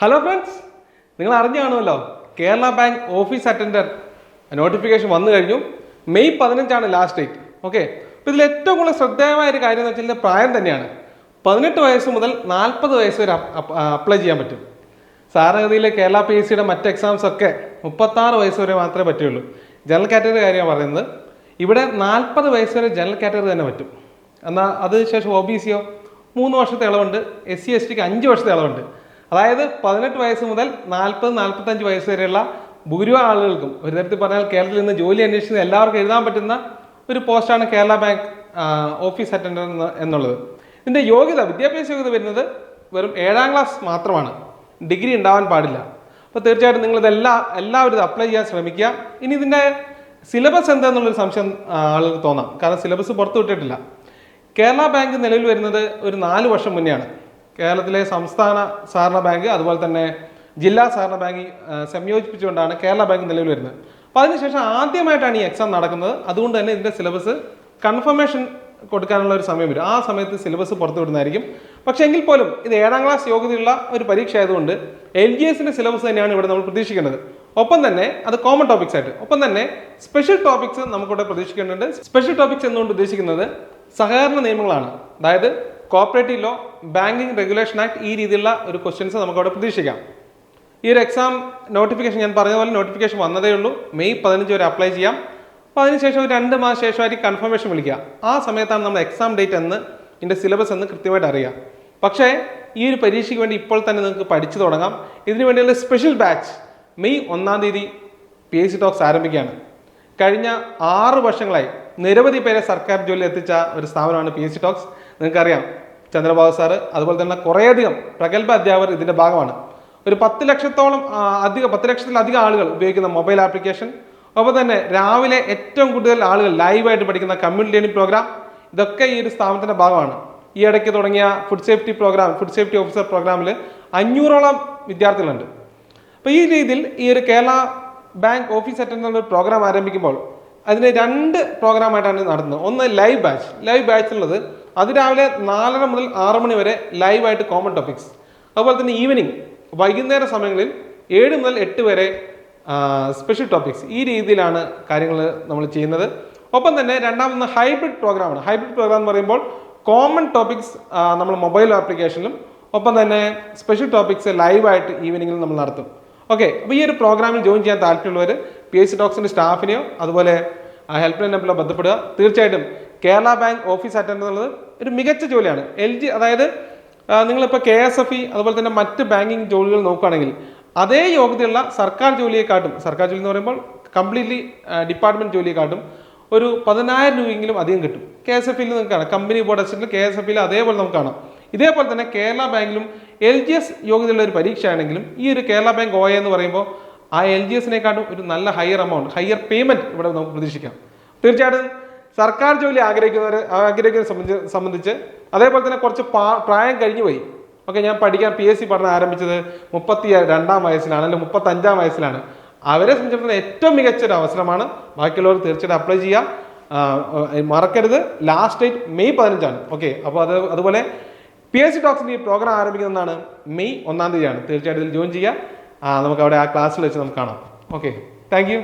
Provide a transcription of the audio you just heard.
Hello friends നിങ്ങൾ അറിഞ്ഞു കാണുമല്ലോ Kerala bank office attender notification വന്നു കഴിഞ്ഞു. മെയ് പതിനഞ്ചാണ് ലാസ്റ്റ് ഡേറ്റ് ഓക്കെ അപ്പോൾ ഇതിൽ ഏറ്റവും കൂടുതൽ ശ്രദ്ധേയമായ ഒരു കാര്യം എന്ന് വെച്ചാൽ പ്രായം തന്നെയാണ്. പതിനെട്ട് വയസ്സ് മുതൽ നാൽപ്പത് വയസ്സ് വരെ അപ്ലൈ ചെയ്യാൻ പറ്റും. സാധാരണഗതിയിൽ കേരള പി എസ് സിയുടെ മറ്റ് എക്സാംസ് ഒക്കെ മുപ്പത്താറ് വയസ്സ് വരെ മാത്രമേ പറ്റുള്ളൂ ജനറൽ കാറ്റഗറി കാര്യമാണ് പറയുന്നത്. ഇവിടെ നാൽപ്പത് വയസ്സ് വരെ ജനറൽ കാറ്റഗറി തന്നെ പറ്റും. എന്നാൽ അതിനുശേഷം ഒ ബി സിയോ മൂന്ന് വർഷത്തെ ഇളവുണ്ട് എസ് സി എസ് ടിക്ക് അഞ്ച് വർഷത്തെ ഇളവുണ്ട്. അതായത് പതിനെട്ട് വയസ്സ് മുതൽ നാൽപ്പത് നാൽപ്പത്തഞ്ച് വയസ്സ് വരെയുള്ള ഭൂരിഭാഗം ആളുകൾക്കും ഒരു തരത്തിൽ പറഞ്ഞാൽ കേരളത്തിൽ നിന്ന് ജോലി അന്വേഷിക്കുന്ന എല്ലാവർക്കും എഴുതാൻ പറ്റുന്ന ഒരു പോസ്റ്റാണ് കേരള ബാങ്ക് ഓഫീസ് അറ്റൻഡർ എന്നുള്ളത്. ഇതിന്റെ യോഗ്യത വിദ്യാഭ്യാസ യോഗ്യത വരുന്നത് വെറും ഏഴാം ക്ലാസ് മാത്രമാണ്. ഡിഗ്രി ഉണ്ടാവാൻ പാടില്ല. അപ്പോൾ തീർച്ചയായിട്ടും നിങ്ങളിതെല്ലാം എല്ലാവരും അപ്ലൈ ചെയ്യാൻ ശ്രമിക്കുക. ഇനി ഇതിന്റെ സിലബസ് എന്താണെന്നുള്ളൊരു സംശയം ആളുകൾക്ക് തോന്നാം. കാരണം സിലബസ് പുറത്തു വിട്ടിട്ടില്ല. കേരള ബാങ്ക് നിലവിൽ വരുന്നത് ഒരു നാല് വർഷം മുന്നെയാണ്. കേരളത്തിലെ സംസ്ഥാന സഹകരണ ബാങ്ക് അതുപോലെ തന്നെ ജില്ലാ സഹകരണ ബാങ്ക് സംയോജിപ്പിച്ചുകൊണ്ടാണ് കേരള ബാങ്ക് നിലവിൽ വരുന്നത്. അപ്പോൾ അതിനുശേഷം ആദ്യമായിട്ടാണ് ഈ എക്സാം നടക്കുന്നത്. അതുകൊണ്ട് തന്നെ ഇതിന്റെ സിലബസ് കൺഫർമേഷൻ കൊടുക്കാനുള്ള ഒരു സമയം വരും. ആ സമയത്ത് സിലബസ് പുറത്തു വിടുന്നതായിരിക്കും പക്ഷേ എങ്കിൽ പോലും ഇത് ഏഴാം ക്ലാസ് യോഗ്യതയുള്ള ഒരു പരീക്ഷ ആയതുകൊണ്ട് എൽ ജി എസിന്റെ സിലബസ് തന്നെയാണ് ഇവിടെ നമ്മൾ പ്രതീക്ഷിക്കേണ്ടത്. ഒപ്പം തന്നെ അത് കോമൺ ടോപ്പിക്സ് ആയിട്ട് ഒപ്പം തന്നെ സ്പെഷ്യൽ ടോപ്പിക്സ് നമുക്കിവിടെ പ്രതീക്ഷിക്കേണ്ടതുണ്ട്. സ്പെഷ്യൽ ടോപ്പിക്സ് എന്നുകൊണ്ട് ഉദ്ദേശിക്കുന്നത്? സഹകരണ നിയമങ്ങളാണ്. അതായത് cooperative law banking regulation act ഈ രീതിയിലുള്ള ഒരു ക്വസ്റ്റ്യൻസ് നമുക്കവിടെ പ്രതീക്ഷിക്കാം. ഈ ഒരു എക്സാം നോട്ടിഫിക്കേഷൻ ഞാൻ പറഞ്ഞ പോലെ നോട്ടിഫിക്കേഷൻ വന്നതേ ഉള്ളൂ. മെയ് പതിനഞ്ച് വരെ അപ്ലൈ ചെയ്യാം. അപ്പോൾ അതിനുശേഷം ഒരു രണ്ട് മാസം ശേഷമായിട്ട് കൺഫർമേഷൻ വിളിക്കുക. ആ സമയത്താണ് നമ്മൾ എക്സാം ഡേറ്റ് എന്ന് ഇതിന്റെ സിലബസ് എന്ന് കൃത്യമായിട്ട് അറിയാം പക്ഷേ ഈ ഒരു പരീക്ഷയ്ക്ക് വേണ്ടി ഇപ്പോൾ തന്നെ നിങ്ങൾക്ക് പഠിച്ചു തുടങ്ങാം. ഇതിനു വേണ്ടിയുള്ള സ്പെഷ്യൽ ബാച്ച് മെയ് ഒന്നാം തീയതി പി എസ് സി ടോക്സ് ആരംഭിക്കുകയാണ്. കഴിഞ്ഞ ആറ് വർഷങ്ങളായി നിരവധി പേരെ സർക്കാർ ജോലി എത്തിച്ച ഒരു സ്ഥാപനമാണ് പി എസ് സി ടോക്സ്. നിങ്ങൾക്കറിയാം ചന്ദ്രബാബു സാറ് അതുപോലെ തന്നെ കുറേയധികം പ്രഗത്ഭ അധ്യാപകർ ഇതിന്റെ ഭാഗമാണ്. ഒരു പത്ത് ലക്ഷത്തോളം അധികം പത്ത് ലക്ഷത്തിലധികം ആളുകൾ ഉപയോഗിക്കുന്ന മൊബൈൽ ആപ്ലിക്കേഷൻ ഒപ്പം തന്നെ രാവിലെ ഏറ്റവും കൂടുതൽ ആളുകൾ ലൈവായിട്ട് പഠിക്കുന്ന കമ്മ്യൂണിറ്റി ലേണിംഗ് പ്രോഗ്രാം ഇതൊക്കെ ഈ ഒരു സ്ഥാപനത്തിന്റെ ഭാഗമാണ്. ഈ ഇടയ്ക്ക് തുടങ്ങിയ food safety programme food safety officer പ്രോഗ്രാമിൽ അഞ്ഞൂറോളം വിദ്യാർത്ഥികളുണ്ട്. അപ്പോൾ ഈ രീതിയിൽ ഈ ഒരു കേരള ബാങ്ക് ഓഫീസ് അറ്റൻഡർ ഒരു പ്രോഗ്രാം ആരംഭിക്കുമ്പോൾ അതിന് രണ്ട് പ്രോഗ്രാമായിട്ടാണ് നടത്തുന്നത്. ഒന്ന് ലൈവ് ബാച്ച് ലൈവ് ബാച്ച് ഉള്ളത് അതിരാവിലെ നാലര മുതൽ ആറ് മണി വരെ ലൈവായിട്ട് കോമൺ ടോപ്പിക്സ് അതുപോലെ തന്നെ ഈവനിങ് വൈകുന്നേര സമയങ്ങളിൽ ഏഴ് മുതൽ എട്ട് വരെ സ്പെഷ്യൽ ടോപ്പിക്സ് ഈ രീതിയിലാണ് കാര്യങ്ങൾ നമ്മൾ ചെയ്യുന്നത്. ഒപ്പം തന്നെ രണ്ടാമത് ഹൈബ്രിഡ് പ്രോഗ്രാമാണ് ഹൈബ്രിഡ് പ്രോഗ്രാം എന്ന് പറയുമ്പോൾ കോമൺ ടോപ്പിക്സ് നമ്മൾ മൊബൈൽ ആപ്ലിക്കേഷനിലും ഒപ്പം തന്നെ സ്പെഷ്യൽ ടോപ്പിക്സ് ലൈവായിട്ട് ഈവനിങ്ങിൽ നമ്മൾ നടത്തും. ഓക്കെ അപ്പോൾ ഈ ഒരു പ്രോഗ്രാമിൽ ജോയിൻ ചെയ്യാൻ താല്പര്യമുള്ളവർ പി എസ് സി ഡോക്സിന്റെ സ്റ്റാഫിനെയോ അതുപോലെ ഹെൽപ്പ് ലൈൻ നമ്പറിലോ ബന്ധപ്പെടുക. തീർച്ചയായിട്ടും കേരള ബാങ്ക് ഓഫീസ് അറ്റൻഡ് എന്നുള്ളത് ഒരു മികച്ച ജോലിയാണ്. എൽ ജി അതായത് നിങ്ങളിപ്പോൾ കെ എസ് എഫ് ഇ അതുപോലെ തന്നെ മറ്റ് ബാങ്കിങ് ജോലികൾ നോക്കുകയാണെങ്കിൽ അതേ യോഗ്യതയുള്ള സർക്കാർ ജോലിയെക്കാട്ടും സർക്കാർ ജോലി എന്ന് പറയുമ്പോൾ കംപ്ലീറ്റ്ലി ഡിപ്പാർട്ട്മെന്റ് ജോലിയെക്കാട്ടും ഒരു പതിനായിരം രൂപയെങ്കിലും അധികം കിട്ടും. കെ എസ് എഫ് ഇയിൽ നിങ്ങൾക്ക് കാണാം company board assistant K S F ഇയിൽ അതേപോലെ നമുക്ക് കാണാം. ഇതേപോലെ തന്നെ കേരള ബാങ്കിലും എൽ ജി എസ് യോഗ്യതയുള്ള ഒരു പരീക്ഷയാണെങ്കിലും ഈ ഒരു കേരള ബാങ്ക് ഒ എന്ന് പറയുമ്പോൾ ആ എൽ ജി എസിനെക്കാട്ടും ഒരു നല്ല ഹയർ എമൗണ്ട് ഹയർ പേയ്മെന്റ് ഇവിടെ നമുക്ക് പ്രതീക്ഷിക്കാം. തീർച്ചയായിട്ടും സർക്കാർ ജോലി ആഗ്രഹിക്കുന്നവർ ആഗ്രഹിക്കുന്ന സംബന്ധിച്ച് സംബന്ധിച്ച് അതേപോലെ തന്നെ കുറച്ച് പ്രായം കഴിഞ്ഞു പോയി. ഓക്കെ ഞാൻ പഠിക്കാൻ പി എസ് സി പഠനം ആരംഭിച്ചത് മുപ്പത്തി രണ്ടാം വയസ്സിലാണ് അല്ലെങ്കിൽ മുപ്പത്തഞ്ചാം വയസ്സിലാണ്. അവരെ സംബന്ധിച്ചിടത്തോളം ഏറ്റവും മികച്ച ഒരു അവസരമാണ്. ബാക്കിയുള്ളവർ തീർച്ചയായിട്ടും അപ്ലൈ ചെയ്യുക. മറക്കരുത്. ലാസ്റ്റ് ഡേറ്റ് മെയ് പതിനഞ്ചാണ്. ഓക്കെ അപ്പോൾ അത് അതുപോലെ പി എസ് സി ടോക്സിന്റെ ഈ പ്രോഗ്രാം ആരംഭിക്കുന്നതാണ് മെയ് ഒന്നാം തീയതിയാണ്. തീർച്ചയായിട്ടും ഇതിൽ ജോയിൻ ചെയ്യുക. ആ, നമുക്ക് അവിടെ ആ ക്ലാസ്സിൽ വെച്ച് നമുക്ക് കാണാം. Okay thank you